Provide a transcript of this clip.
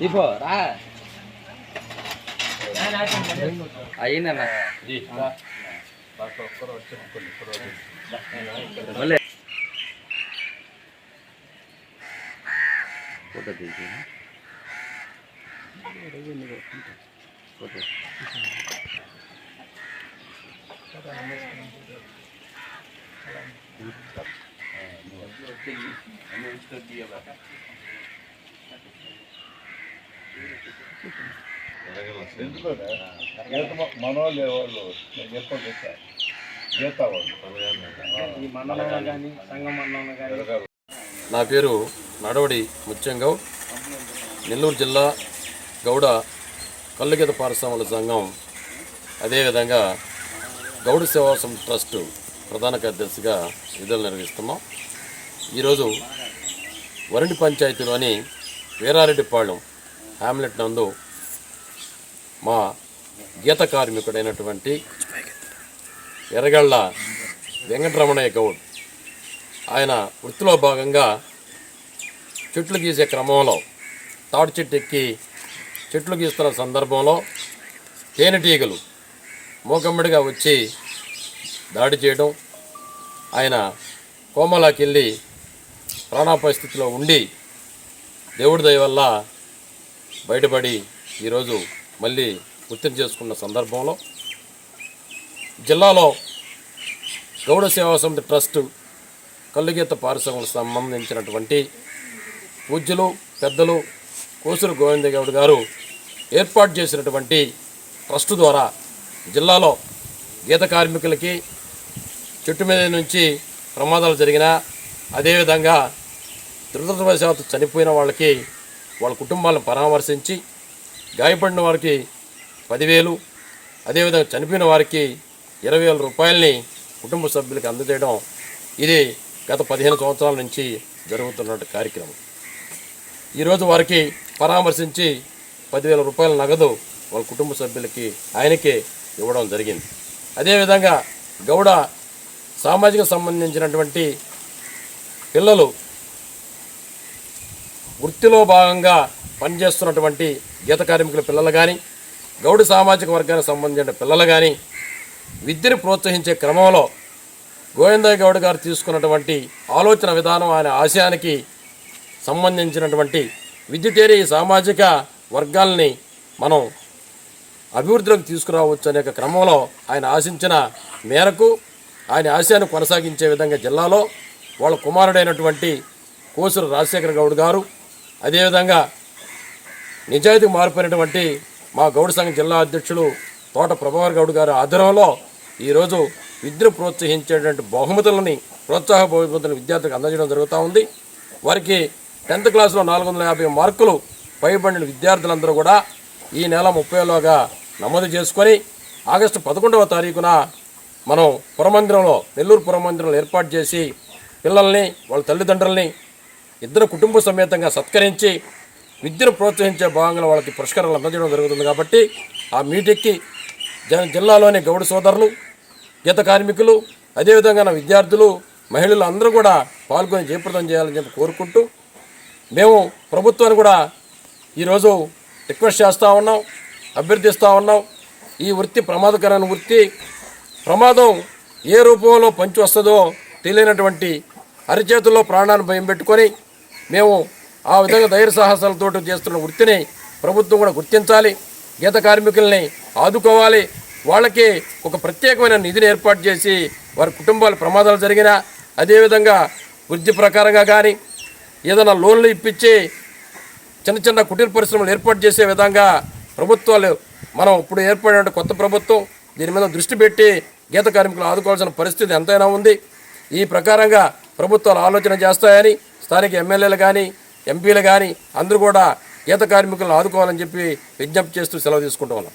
ఇపో రా. అయ్యిందన్న. మళ్ళీ. ఫోటో తీసి ఫోటో. మనోళ్ళు వాళ్ళు గీత వాళ్ళు నా పేరు నడవడి ముత్యంగౌడ్ నెల్లూరు జిల్లా గౌడ కల్లుగీత పారిశ్రమల సంఘం అదేవిధంగా గౌడ సేవాసం ట్రస్టు ప్రధాన కార్యదర్శిగా విధులు నిర్వహిస్తున్నాం. ఈరోజు వరండి పంచాయతీలోని వీరారెడ్డిపాళెం హ్యామ్లెట్ నందు మా గీత కార్మికుడైనటువంటి ఎర్రగళ్ళ వెంకటరమణయ్య గౌడ్. ఆయన వృత్తిలో భాగంగా చెట్లు గీసే క్రమంలో తాడు చెట్టు ఎక్కి చెట్లు గీస్తున్న సందర్భంలో తేనెటీగలు మూకమ్మడిగా వచ్చి దాడి చేయడం ఆయన కోమలాకి వెళ్ళి ప్రాణాపాయ ఉండి దేవుడి దయ వల్ల బయటపడి ఈరోజు మళ్ళీ గుర్తింపు చేసుకున్న సందర్భంలో జిల్లాలో గౌడ సేవా సమితి ట్రస్ట్ కల్లుగీత పారిశ్రమలకు సంబంధించినటువంటి పూజ్యులు పెద్దలు కోసూరు గోవింద గౌడ్ గారు ఏర్పాటు చేసినటువంటి ట్రస్ట్ ద్వారా జిల్లాలో గీత కార్మికులకి చెట్టు మీద నుంచి ప్రమాదాలు జరిగినా అదేవిధంగా దురదృష్టవశాత్తు చనిపోయిన వాళ్ళకి వాళ్ళ కుటుంబాలను పరామర్శించి గాయపడిన వారికి పదివేలు అదేవిధంగా చనిపోయిన వారికి ఇరవై వేల రూపాయలని కుటుంబ సభ్యులకి అందజేయడం ఇది గత పదిహేను సంవత్సరాల నుంచి జరుగుతున్న కార్యక్రమం. ఈరోజు వారికి పరామర్శించి పదివేల రూపాయల నగదు వాళ్ళ కుటుంబ సభ్యులకి ఆయనకే ఇవ్వడం జరిగింది. అదేవిధంగా గౌడ సామాజిక సంబంధించినటువంటి పిల్లలు వృత్తిలో భాగంగా పనిచేస్తున్నటువంటి గీత కార్మికుల పిల్లలు కానీ గౌడు సామాజిక వర్గానికి సంబంధించిన పిల్లలు కానీ విద్యను ప్రోత్సహించే క్రమంలో గోవిందయ్య గౌడ్ గారు తీసుకున్నటువంటి ఆలోచన విధానం ఆయన ఆశయానికి సంబంధించినటువంటి విద్యుతేరి సామాజిక వర్గాల్ని మనం అభివృద్ధిలోకి తీసుకురావచ్చు అనే క్రమంలో ఆయన ఆశించిన మేరకు ఆయన ఆశయాన్ని కొనసాగించే విధంగా జిల్లాలో వాళ్ళ కుమారుడైనటువంటి కోసూరు రాజశేఖర గౌడ్ గారు అదేవిధంగా నిజాయితీ మారిపోయినటువంటి మా గౌడ సంఘం జిల్లా అధ్యక్షులు తోట ప్రభాకర్ గౌడ్ గారి ఆధ్వర్యంలో ఈరోజు విద్యను ప్రోత్సహించేటువంటి బహుమతులని ప్రోత్సాహ బహుమతులను విద్యార్థులకు అందజేయడం జరుగుతూ ఉంది. వారికి టెన్త్ క్లాస్లో నాలుగు వందల యాభై మార్కులు పైబడిన విద్యార్థులందరూ కూడా ఈ నెల ముప్పైలోగా నమోదు చేసుకొని ఆగస్టు పదకొండవ తారీఖున మనం పురమందిరంలో నెల్లూరు పురమందిరంలో ఏర్పాటు చేసి పిల్లల్ని వాళ్ళ తల్లిదండ్రుల్ని ఇద్దరు కుటుంబ సమేతంగా సత్కరించి విద్యను ప్రోత్సహించే భాగంగా వాళ్ళకి పురస్కారాలు అందజేయడం జరుగుతుంది కాబట్టి ఆ మీటింగ్కి జ జిల్లాలోని గౌడ సోదరులు గీత కార్మికులు అదేవిధంగా నా విద్యార్థులు మహిళలు అందరూ కూడా పాల్గొని జయప్రదం చేయాలని చెప్పి కోరుకుంటూ మేము ప్రభుత్వాన్ని కూడా ఈరోజు రిక్వెస్ట్ చేస్తూ ఉన్నాం అభ్యర్థిస్తూ ఉన్నాం. ఈ వృత్తి ప్రమాదకరమైన వృత్తి. ప్రమాదం ఏ రూపంలో పంచి వస్తుందో తెలియనటువంటి అరిచేతుల్లో ప్రాణాన్ని భయం పెట్టుకొని మేము ఆ విధంగా ధైర్య సాహసాలతో చేస్తున్న వృత్తిని ప్రభుత్వం కూడా గుర్తించాలి. గీత కార్మికుల్ని ఆదుకోవాలి. వాళ్ళకి ఒక ప్రత్యేకమైన నిధిని ఏర్పాటు చేసి వారి కుటుంబాల ప్రమాదాలు జరిగినా అదేవిధంగా వృద్ధి ప్రకారంగా కానీ ఏదైనా లోన్లు ఇప్పించి చిన్న చిన్న కుటీర పరిశ్రమలు ఏర్పాటు చేసే విధంగా ప్రభుత్వాలు మనం ఇప్పుడు ఏర్పడిన కొత్త ప్రభుత్వం దీని మీద దృష్టి పెట్టి గీత కార్మికులు ఆదుకోవాల్సిన పరిస్థితి ఎంతైనా ఉంది. ఈ ప్రకారంగా ప్రభుత్వాలు ఆలోచన చేస్తాయని స్థానిక ఎమ్మెల్యేలు కానీ ఎంపీలు కానీ అందరూ కూడా గీత కార్మికులను ఆదుకోవాలని చెప్పి విజ్ఞప్తి చేస్తూ సెలవు తీసుకుంటూ ఉన్నాం.